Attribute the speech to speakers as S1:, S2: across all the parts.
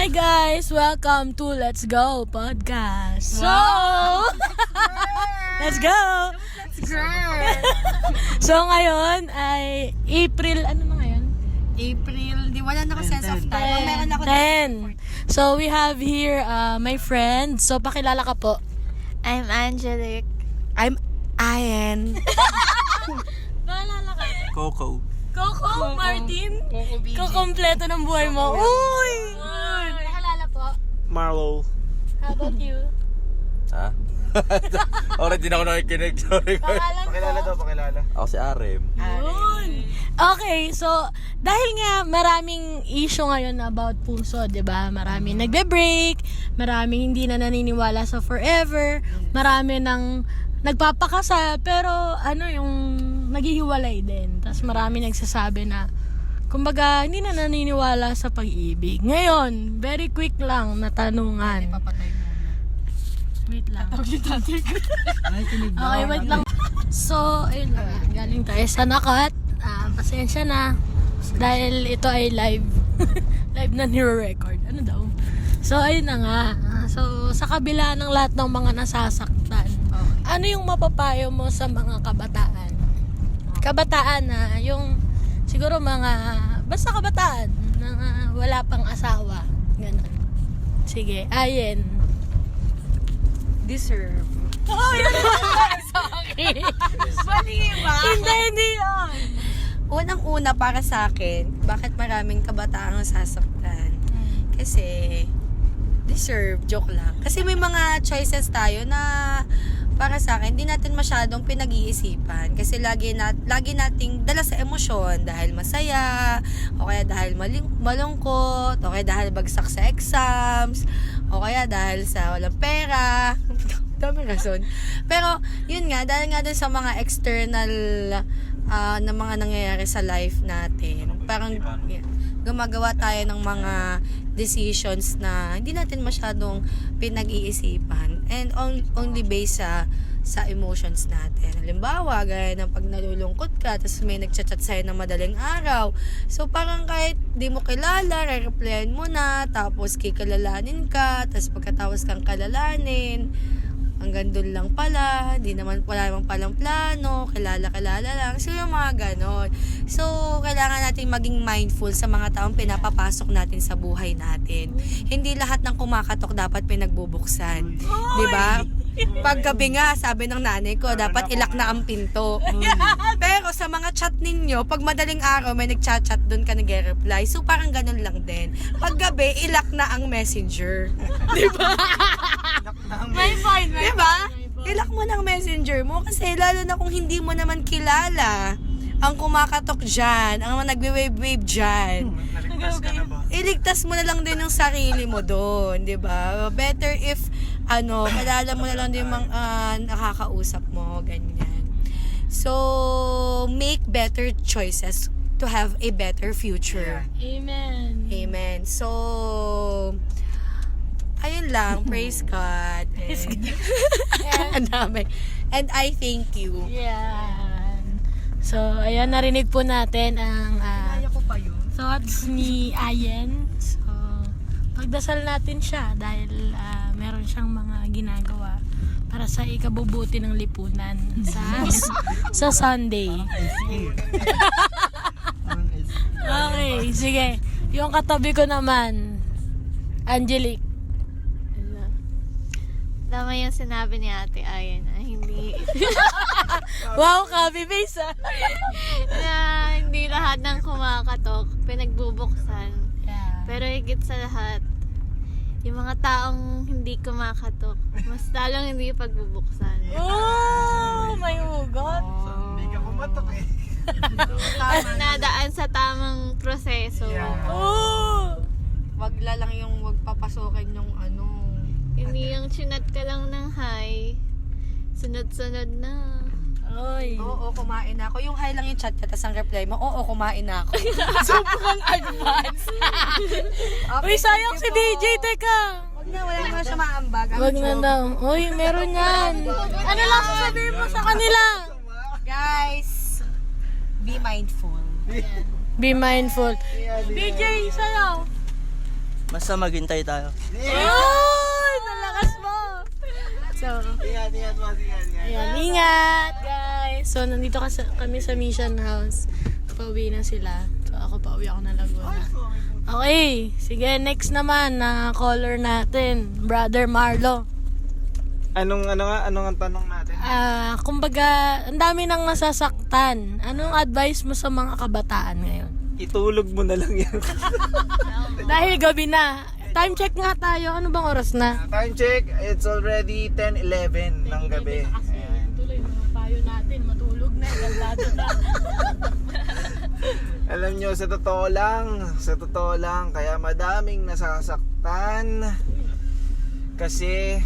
S1: Hi guys! Welcome to Let's Go Podcast. So, let's go!
S2: Girl!
S1: So ngayon ay April, ano na ngayon?
S2: April, di wala na sense of time. Oh, meron ako
S1: 10. So we have here uh, my friend. So pakilala ka po.
S3: I'm Angelic.
S1: I'm Ayen. Pakilala ka.
S4: Coco.
S1: Coco Martin.
S2: Coco BG.
S1: Kakompleto ng buhay mo. Uy! Po.
S4: Marlo.
S1: How about you?
S4: Ha? Already na ako nakikinig. Sorry.
S1: Pangalan po?
S4: pakilala. Ako si Arem.
S1: Yun. Okay, so dahil nga maraming issue ngayon about puso, 'di ba? Maraming nagbe-break, maraming hindi na naniniwala sa forever, marami nang nagpapakasal pero ano yung naghihiwalay din. Tapos marami nagsasabi na kumbaga hindi na naniniwala sa pag-ibig. Ngayon, very quick lang na tanungan.
S2: Papatay mo.
S1: Wait lang.
S2: Ay, kinig
S1: Okay, wait lang. So, ayun na. nga. Galing tayo sa nakat. Ah, pasensya na. Dahil ito ay live. live na nire-record. Ano daw? So, ayun na nga. Ah, So, sa kabila ng lahat ng mga nasasaktan, ano yung mapapayo mo sa mga kabataan? Kabataan na yung siguro mga basta kabataan na wala pang asawa. Ganun. Sige, ayen.
S2: Deserve.
S1: Oh, yun Sorry.
S2: Mali ba?
S1: hindi, hindi yun.
S2: Unang-una para sa akin, bakit maraming kabataan ang sasaktan? Kasi, deserve, joke lang. Kasi may mga choices tayo na para sa akin, hindi natin masyadong pinag-iisipan. Kasi lagi, na, lagi nating dala sa emosyon dahil masaya, o kaya dahil maling, malungkot, o kaya dahil bagsak sa exams, o kaya dahil sa walang pera. Dami rason. Pero, yun nga, dahil nga dun sa mga external ah, na mga nangyayari sa life natin, parang yeah, gumagawa tayo ng mga decisions na hindi natin masyadong pinag-iisipan and on, only based sa sa emotions natin. Halimbawa, gaya ng pag nalulungkot ka, tapos may nagchat-chat sa'yo ng madaling araw. So, parang kahit di mo kilala, re-replyan mo na, tapos kikalalanin ka, tapos pagkatapos kang kalalanin, hanggang doon lang pala, di naman wala naman palang plano, kilala-kilala lang. So, yung mga ganon. So, kailangan natin maging mindful sa mga taong pinapapasok natin sa buhay natin. Hindi lahat ng kumakatok dapat pinagbubuksan. Di ba? Paggabi nga, sabi ng nanay ko, dapat ilak na ang pinto. Pero sa mga chat ninyo, pag madaling araw may nagchat-chat doon ka nag-reply. So parang ganun lang din. Paggabi, ilak na ang messenger.
S1: May point, may
S2: Di ba? Ilak mo ng messenger mo kasi lalo na kung hindi mo naman kilala ang kumakatok dyan, ang mga nagwe-wave-wave dyan. Iligtas mo na lang din yung sarili mo doon, di ba? Better if, ano, kilala mo na lang din mga ah, nakakausap mo, ganyan. So, make better choices to have a better future.
S1: Amen.
S2: Amen. So, ayun lang. Praise God. And, Ang dami. And I thank you.
S1: Yan. So, ayan, narinig po natin ang
S2: yun.
S1: thoughts ni Ayen. So, pagdasal natin siya dahil ah, meron siyang mga ginagawa para sa ikabubuti ng lipunan sa sa Sunday. Okay, sige. Yung katabi ko naman, Angelique.
S3: Tama yung sinabi ni ate Ayan na hindi,
S1: Wow, copy paste ah.
S3: na hindi lahat ng kumakatok pinagbubuksan.
S1: Yeah.
S3: Pero higit sa lahat, yung mga taong hindi kumakatok, mas lalong hindi pagbubuksan.
S1: Oh, may ugot.
S4: Hindi ka pumatok eh.
S3: At nadaan sa tamang proseso.
S1: Oh.
S2: Wag la lang yung wag papasokin yung ano.
S3: Hindi yung chinat ka lang ng hi, sunod-sunod na.
S1: Oy.
S2: Oo, kumain na ako. Yung hi lang yung chat ka, tapos ang reply mo, oo, kumain na ako. Sobrang advance.
S1: Uy, sayang si DJ, teka.
S2: Wag na, wala naman siya maambag. Ang
S1: Wag na
S2: joke.
S1: daw. Uy, meron yan. Ano lang sasabihin mo sa kanila?
S2: Guys, be mindful.
S1: Be mindful. DJ, sayaw.
S5: Basta maghintay tayo.
S1: Uy! Nalakas mo! So,
S5: Ingat, ingat, mas ingat, ingat.
S1: ayan, ingat! So, nandito kasi kami sa Mission House. Pauwi na sila. So, ako pauwi ako na Laguna. Okay, sige, next naman na caller natin, Brother Marlo.
S6: Anong ano nga anong ang tanong natin?
S1: Ah, kumbaga, ang dami nang nasasaktan. Anong advice mo sa mga kabataan ngayon?
S6: Itulog mo na lang yan.
S1: Dahil gabi na. Time check nga tayo. Ano bang oras na?
S6: Time check, it's already 10:11 ng gabi. Ayan.
S1: Tuloy, mga payo natin. Matulog na. Gandado na.
S6: Alam nyo, sa totoo lang, sa totoo lang, kaya madaming nasasaktan. Kasi,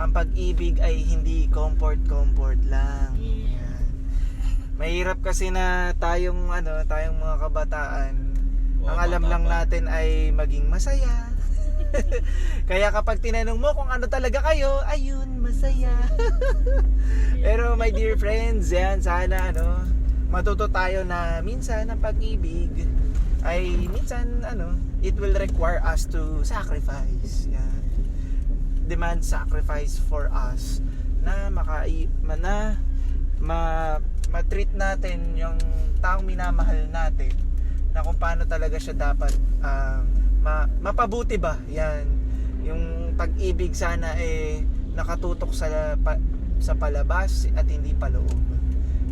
S6: ang pag-ibig ay hindi comfort-comfort lang. Ayan. Mahirap kasi na tayong, ano, tayong mga kabataan, ang alam lang natin ay maging masaya. Kaya kapag tinanong mo kung ano talaga kayo, ayun, masaya. Pero my dear friends, yan, sana ano, matuto tayo na minsan ang pag-ibig ay minsan ano, it will require us to sacrifice. Yan. Demand sacrifice for us na maka na ma ma-treat natin yung taong minamahal natin na kung paano talaga siya dapat ah, ma, mapabuti ba yan yung pag-ibig sana eh nakatutok sa pa, sa palabas at hindi paloob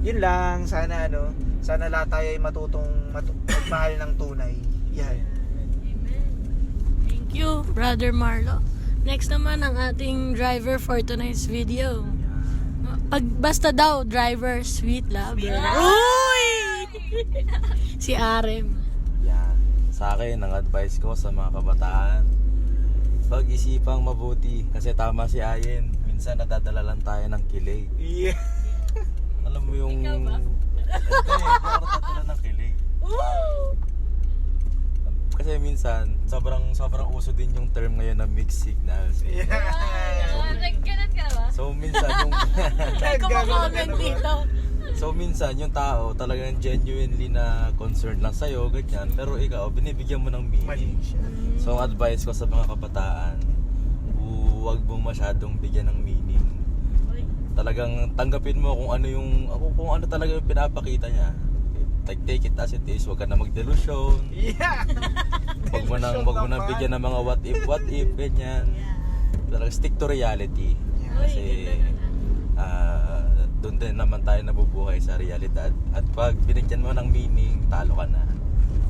S6: yun lang sana ano sana lahat tayo ay matutong matu- magmahal ng tunay yan
S1: Thank you, Brother Marlo. Next naman ang ating driver for tonight's video. Pag basta daw, driver, sweet lover. Uy! si Arem.
S4: Sa akin, ang advice ko sa mga kabataan, pag-isipang mabuti. Kasi tama si Ayen, minsan nadadala lang tayo ng kilig.
S6: yeah
S4: Alam mo yung... Ikaw ba? Hindi, parang nadadala ng kilig. Kasi minsan, sobrang sobrang uso din yung term ngayon na mixed signals.
S3: Nagkalat ka ba?
S4: So minsan yung
S1: Comment dito.
S4: So minsan yung tao talagang genuinely na concerned lang sa'yo, ganyan. Pero ikaw, binibigyan mo ng meaning. So ang advice ko sa mga kabataan, huwag mo masyadong bigyan ng meaning. Talagang tanggapin mo kung ano yung kung, kung ano talaga yung pinapakita niya. Like take it as it is, huwag ka na magdelusyon.
S6: yeah
S4: Huwag mo nang huwag mo nang bigyan ng mga what if what if ganyan. Talagang stick to reality. Kasi ah doon din naman tayo nabubuhay sa realidad. At pag binigyan mo ng meaning, talo ka na.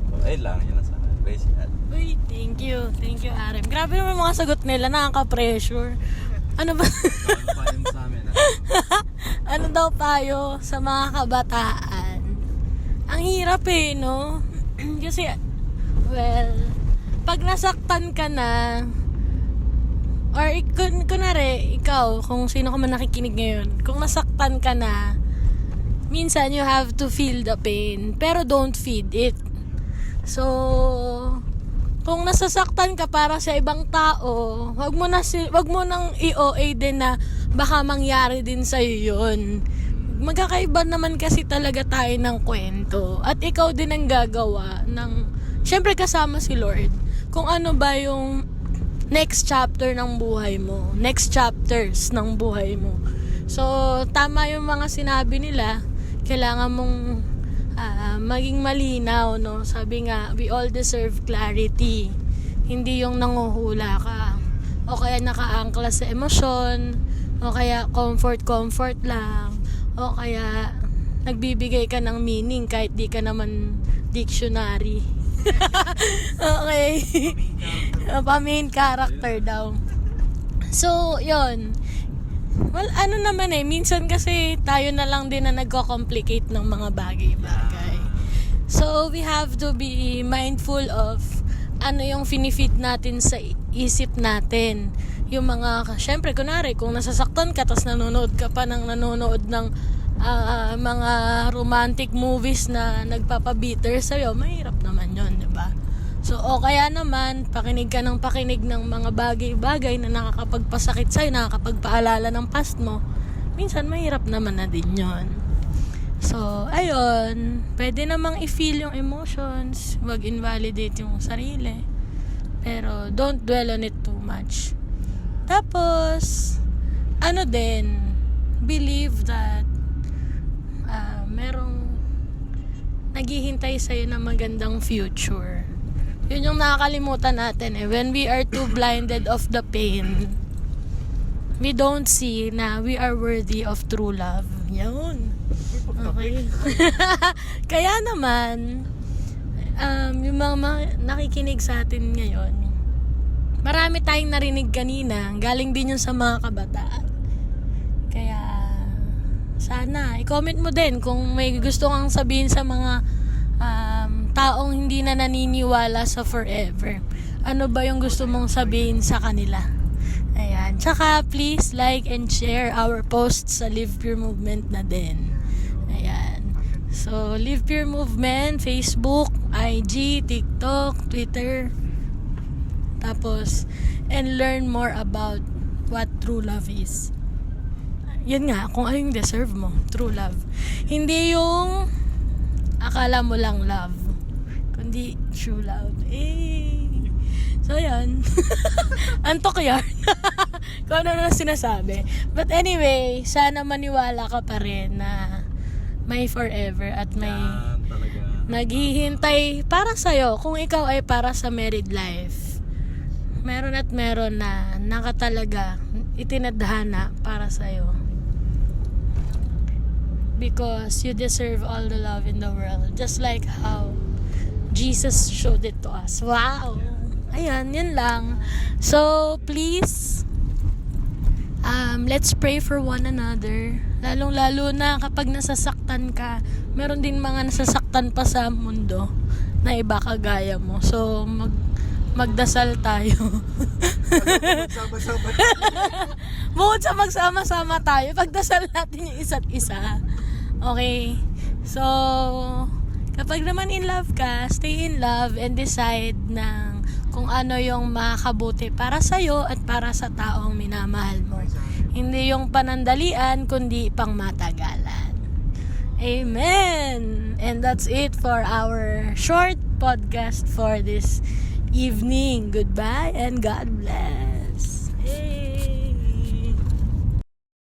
S4: So, ayun lang, yun lang sa akin. God.
S1: Uy, thank you. Thank you, Arem. Grabe naman yung mga sagot nila. Nakaka-pressure. Ano ba?
S4: Ano pa yun sa amin?
S1: ano daw payo sa mga kabataan? Ang hirap eh, no? Kasi, well, pag nasaktan ka na, or kun, kunwari, ikaw, kung sino ka man nakikinig ngayon, kung nasaktan ka na, minsan you have to feel the pain, pero don't feed it. So, kung nasasaktan ka para sa ibang tao, wag mo na si, wag mo nang i-OA din na baka mangyari din sa 'yun. Magkakaiba naman kasi talaga tayo ng kwento at ikaw din ang gagawa ng syempre kasama si Lord. Kung ano ba yung next chapter ng buhay mo, next chapters ng buhay mo. So, tama yung mga sinabi nila. Kailangan mong ah, maging malinaw, no? Sabi nga, we all deserve clarity. Hindi yung nanguhula ka. O kaya nakaangkla sa emosyon. O kaya comfort-comfort lang. O kaya nagbibigay ka ng meaning kahit di ka naman dictionary. okay. Pa main character daw. So, yon Well, ano naman eh, minsan kasi tayo na lang din na nagko-complicate ng mga bagay-bagay. So, we have to be mindful of ano yung finifeed natin sa isip natin. Yung mga, syempre, kunwari, kung nasasaktan ka, tapos nanonood ka pa ng nanonood ng ah, mga romantic movies na nagpapabitter sa'yo, mahirap naman yon di ba? So, o kaya naman, pakinig ka ng pakinig ng mga bagay-bagay na nakakapagpasakit sa'yo, nakakapagpaalala ng past mo. Minsan, mahirap naman na din yon. So, ayun, pwede namang i-feel yung emotions, wag invalidate yung sarili. Pero don't dwell on it too much. Tapos, ano din, believe that merong naghihintay sa'yo na magandang future. Yun yung nakakalimutan natin eh. When we are too blinded of the pain, we don't see na we are worthy of true love. Yun. Okay. Kaya naman, um, yung mga, mga nakikinig sa atin ngayon, marami tayong narinig kanina, galing din yun sa mga kabataan. Sana, i-comment mo din kung may gusto kang sabihin sa mga um, taong hindi na naniniwala sa forever. Ano ba yung gusto mong sabihin sa kanila? Ayan. Tsaka, please like and share our posts sa Live Pure Movement na din. Ayan. So, Live Pure Movement, Facebook, IG, TikTok, Twitter. Tapos, and learn more about what true love is. Yun nga, kung ano yung deserve mo. True love. Hindi yung akala mo lang love. Kundi true love. Eh. So, yan. Antok yan. kung ano na sinasabi. But anyway, sana maniwala ka pa rin na may forever at may
S4: Yan talaga.
S1: naghihintay para sa'yo kung ikaw ay para sa married life. Meron at meron na nakatalaga itinadhana para sa'yo. Because you deserve all the love in the world. Just like how Jesus showed it to us. Wow! Ayan, yun lang. So, please, um, let's pray for one another. Lalong-lalo na kapag nasasaktan ka, meron din mga nasasaktan pa sa mundo na iba kagaya mo. So, mag, magdasal tayo. Bukod sa magsama-sama tayo, pagdasal natin yung isa't isa. Okay? So, kapag naman in love ka, stay in love and decide ng kung ano yung makakabuti para sa'yo at para sa taong minamahal mo. Hindi yung panandalian, kundi pang matagalan. Amen! And that's it for our short podcast for this evening. Goodbye and God bless.